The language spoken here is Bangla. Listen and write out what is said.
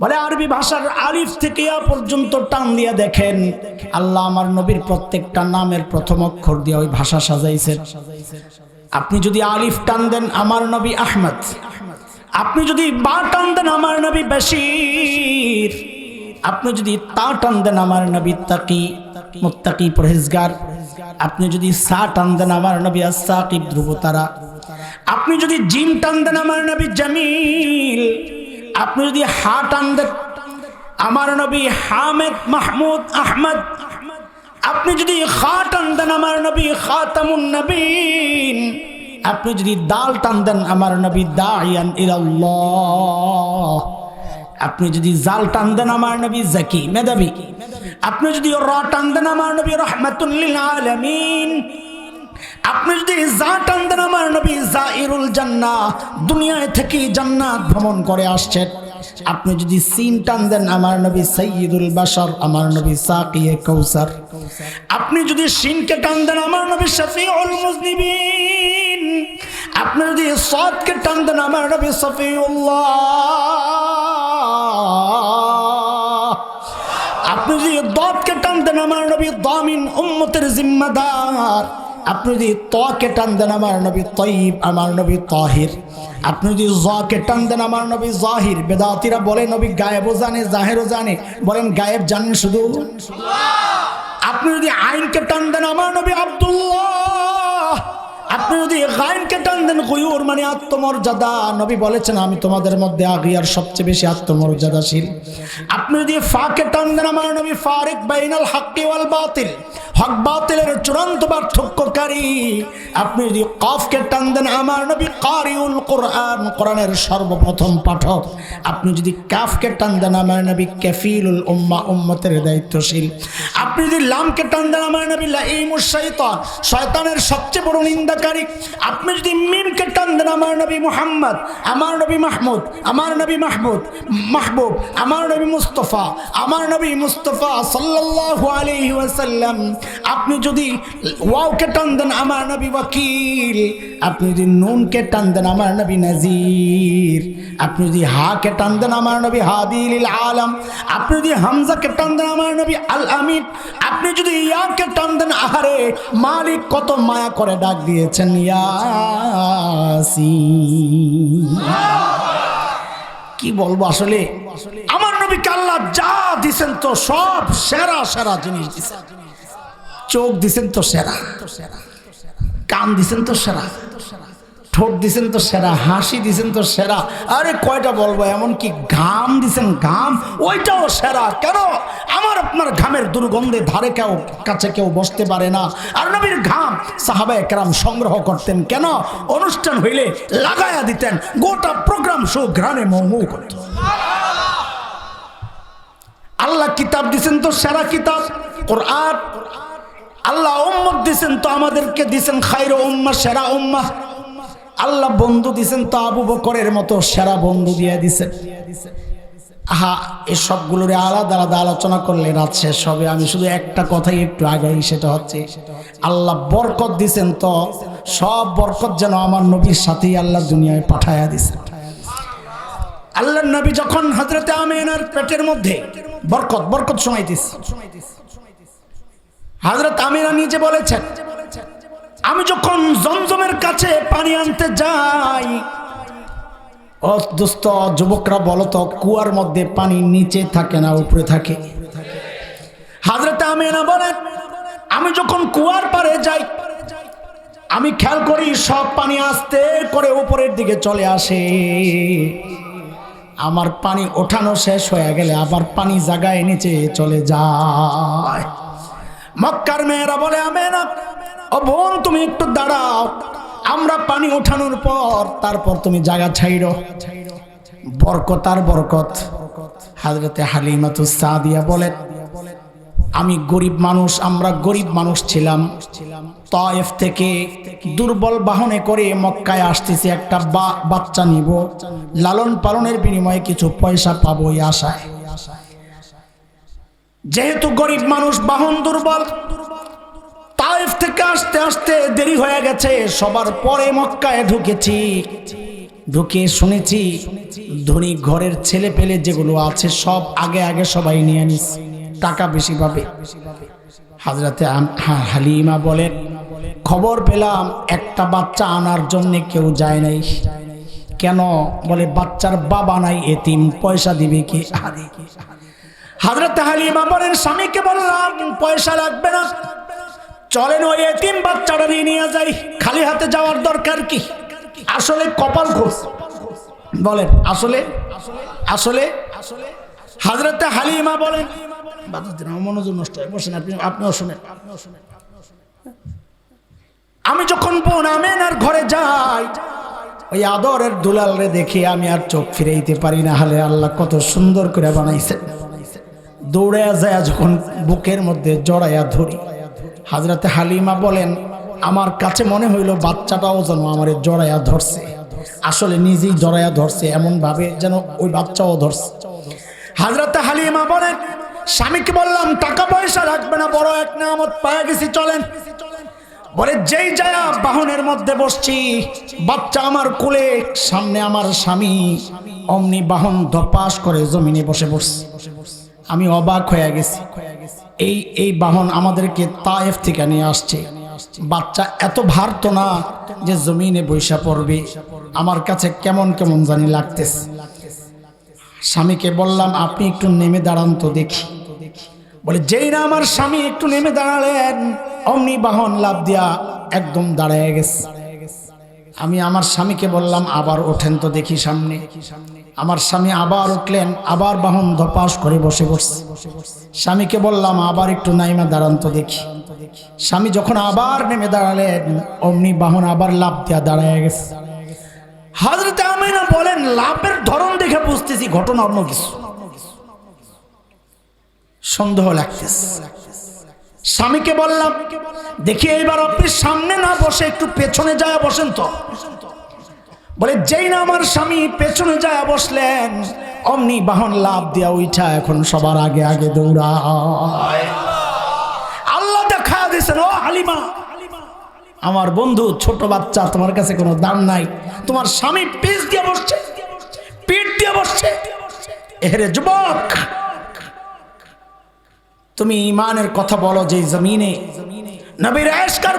বলে, আরবি ভাষার আলিফ থেকে পর্যন্ত টান দিয়া দেখেন। আল্লাহ আমার নবীর প্রত্যেকটা নামের প্রথম অক্ষর দিয়ে ওই ভাষা সাজাইছেন আপনি যদি আলিফ টান দেন আমার নবী আহমদ। আপনি যদি বা টান দেন আমার নবী বেশির। আপনি যদি তা টান দেন আমার নবী তাকি, মুত্তাকি পরহেজগার। আপনি যদি সা টান দেন আমার নবী আসাকিব ধ্রুবতারা। আপনি যদি জিম টান দেন আমার নবী জামিল। আপনি যদি হা টান দেন আমার নবী হামেদ মাহমুদ আহমদ, আপনি যদি খা টান দেন আমার নবী খাতামুন নবীন, আপনি যদি দাল টান দেন আমার নবী দায়ান ইলাল্লাহ, আপনি যদি জাল টান দেন আমার নবী জাকি মেধাবী, আপনি যদি র টান দেন আমার নবী রহমাতুল্লিল আলামিন আপনি যদি যা টান দেন আমার নবী যা ইরুল জান্নাহ, দুনিয়ায় থেকে জান্নাত ভ্রমণ করে আসছেন। আপনি যদি সিন টান দেন আমার নবী সৈয়দুল বাশার, আমার নবী সাকিয়ে কৌসার। আপনি যদি সিনকে টান দেন আমার নবী শফিউল মুজনিবিন। আপনি যদি সদকে টান দেন আমার নবী সফিউল্লাহ আপনি যদি দদকে টান দেন আমার নবী দামিন উম্মতের জিম্মাদার। আপনি যদি তকে টান দেন আমার নবী তৈব আমার নবী তহির। আপনি যদি জকে টান দেন আমার নবী জাহির। বেদাতিরা বলে নবী গায়েবও জানে জাহেরও জানে। বলেন গায়েব জানেন শুধু? আপনি যদি আইনকে টান দেন আমার নবী আব্দুল্লাহ। আপনি যদি গায়নকে টান দেন, গুয়ুর মানে আত্মমর্যাদা। নবী বলেছেন, আমি তোমাদের মধ্যে আগিয়ার সবচেয়ে বেশি আত্মমর্যাদাশীল। আপনি যদি ফাকে টান দেন, আমার নবী ফারিক বাইনাল হাক্কি ওয়াল বাতিল। হক বাতিলের চূড়ান্ত পার্থক্যকারী। আপনি যদি কফকে টান দেন, আমার নবী কারিউল কোরআন, কোরআনের সর্বপ্রথম পাঠক। আপনি যদি কাফকে টান দেন, আমার নবী কাফিলুল উম্মা, উম্মতের দায়িত্বশীল। আপনি যদি লামকে টান দেন, আমার নবী লাইমুশ শয়তান শয়তানের সবচেয়ে বড় নিন্দাকারী আপনি যদি মিমকে টান আমার নবী মুহাম্মদ, আমার নবী মাহমুদ, আমার নবী মাহমুদ, মাহবুব, আমার নবী মুস্তফা, আমার নবী মুস্তফা সাল্লাল্লাহু আলাইহি ওয়াসাল্লাম, আপনি যদি ওয়াওকে টান দেন আমার নবী ওয়াকিল আপনি যদি নুনকে টান দেন আমার নবী নাজির আপনি যদি হাকে টান দেন আমার নবী হাদিল আলম আপনি যদি হামজাকে টান দেন আমার নবী আল আমিন আপনি যদি ইয়াকে টান দেন আহারে মালিক কত মায়া করে ডাক দিয়েছেন ইয়াসি কি বলব আসলে? আমার নবী কাল্লা যা দিছেন তো সব সেরা সেরা জিনিস চোখ দিছেন তো সেরা। কান দিছেন তো সেরা। ঠোঁট দিছেন তো সেরা, হাসি দিছেন তো সেরা। আরে কয়টা বলব এমন কি ঘাম দিছেন, ঘাম, ওইটাও সেরা। কেন? আমার আপনার ঘামের দুর্গন্ধে ধারে কেউ কাছে কেউ বসতে পারে না। আর নবীর ঘাম সাহাবা একরাম সংগ্রহ করতেন। কেন? অনুষ্ঠান হইলে লাগায়া দিতেন, গোটা প্রোগ্রাম শো ঘ্রাণে মৌ করত। আল্লাহ কিতাব দিছেন তো সেরা কিতাব, কোরআন। আল্লাহ উম্মত দিছেন তো আমাদেরকে দিছেন খাইর উম্মা সেরা উম্মা আল্লাহ বন্ধু দিছেন তো আবু বকরের মতো সেরা বন্ধু দিয়ে দিছেন। আহা এই সবগুলোর আলাদা আলাদা আলোচনা করলে রাত শেষ হবে। আমি শুধু একটা কথাই একটু আগে সেটা হচ্ছে আল্লাহ বরকত দিছেন তো, সব বরকত যেন আমার নবীর সাথেই আল্লাহ দুনিয়ায় পাঠায়া দিছেন আল্লাহ নবী যখন হজরতে আমেনার পেটের মধ্যে বরকত বরকত শোনাইতিস হজরত আমিনা নিজে বলেছেন আমি যখন জমজমের কাছে পানি আনতে যাই, ও যুবকরা বলো তো, কুয়ার মধ্যে পানি নিচে থাকে না, উপরে থাকে? হাজরতে আমিনা বলেন, আমি যখন কুয়ার পারে যাই, আমি খেয়াল করি সব পানি আসতে করে উপরের দিকে চলে আসে। আমার পানি ওঠানো শেষ হয়ে গেলে আবার পানি জাগায় নিচে চলে যায়। মক্কার মেয়েরা বলে, আমেনা। ও বোন, তুমি একটু দাঁড়াও। আমরা পানি ওঠানোর পর তারপর তুমি জায়গা ছাইড়ো বরকত আর বরকত। হাজরতে হালিমাতু সাদিয়া বলেন, আমি গরিব মানুষ, আমরা গরিব মানুষ ছিলাম। তয়েফ থেকে দুর্বল বাহনে করে মক্কায় আসতেছি একটা বাচ্চা নিব। লালন পালনের বিনিময়ে কিছু পয়সা পাবো এই আশায়। যেহেতু গরিব মানুষ, বাহন দুর্বল তাইফ থেকে আসতে আসতে দেরি হয়ে গেছে। সবার পরে মক্কায় ঢুকেছি। ঢুকে শুনেছি ধনী ঘরের ছেলে পেলে যেগুলো আছে সব আগে আগে সবাই নিয়ে নিস। টাকা বেশি পাবে। হাজরাতে হালিমা বলেন খবর পেলাম একটা বাচ্চা আনার জন্য কেউ যায় নাই। কেন? বলে, বাচ্চার বাবা নাই, এতিম, পয়সা দিবে কি? হাজরত হালিমা বলেন, স্বামীকে বললাম পয়সা লাগবে না। চলেন ওই এতিম বাচ্চাটা নিয়ে যাই। খালি হাতে যাওয়ার দরকার কি? আসলে কপাল খোঁজ বলেন, আসলে? আসলে? হাজরতে হালিমা বলেন। আমি যখন বোন ঘরে যাই, ওই আদরের দুলালরে দেখে আমি আর চোখ ফিরাইতে পারি না। হলে আল্লাহ কত সুন্দর করে বানাইছে। দৌড়ে যায় যখন বুকের মধ্যে জড়াইয়া ধরি। হাজরাতে হালিমা বলেন, আমার কাছে মনে হইল বাচ্চাটাও যেন আমার জড়াইয়া ধরছে। আসলে নিজেই জড়াইয়া ধরছে এমন ভাবে যেন ওই বাচ্চাও ধরছে। হাজরাতে হালিমা বলেন, স্বামীকে বললাম, টাকা পয়সা রাখবে না, বড় এক নামত পায়ে গেছি, চলেন। বলে, যেই যায়া বাহনের মধ্যে বসছি, বাচ্চা আমার কোলে, সামনে আমার স্বামী অমনি বাহন ধপাস করে জমিনে বসে বসছে। আমি অবাক হয়ে গেছি। এই এই বাহন আমাদেরকে তায়েফ থেকে নিয়ে আসছে। বাচ্চা এত ভার তো না যে জমিনে বৈশা পড়বে। আমার কাছে কেমন কেমন জানি লাগতেছে। স্বামীকে বললাম, আপনি একটু নেমে দাঁড়ান তো দেখি। বলে, যেই না আমার স্বামী একটু নেমে দাঁড়ালেন, অমনি বাহন লাভ দিয়া একদম দাঁড়ায় গেছে। আমি আমার স্বামীকে বললাম, আবার ওঠেন তো দেখি সামনে। আমার স্বামী আবার উঠলেন, আবার বাহন ধপাস করে বসে বসছে স্বামীকে বললাম, আবার একটু নাইমা দাঁড়ান তো দেখি। স্বামী যখন আবার নেমে দাঁড়ালেন, অমনি বাহন আবার লাভ দিয়া দাঁড়ায় গেছে। হাজরতে আমিনা বলেন লাভের ধরন দেখে বুঝতেছি, ঘটনা অন্য কিছু। সন্দেহ লাগতেছে। স্বামীকে বললাম, দেখি এইবার আপনি সামনে না বসে একটু পেছনে যায় বসেন তো। বলে, যেই না আমার স্বামী পেছনে যায় বসলেন, অমনি বাহন লাভ দিয়া উঠা এখন সবার আগে আগে দৌড়ায় আল্লাহ দেখা দিয়েছেন, ও হালিমা, আমার বন্ধু ছোট বাচ্চা, তোমার কাছে কোনো দাম নাই। তোমার স্বামী পিস দিয়ে বসছে, পিঠ দিয়ে বসছে। এরে যুবক তুমি ইমানের কথা বলো যে জমিনে নবীর এসকার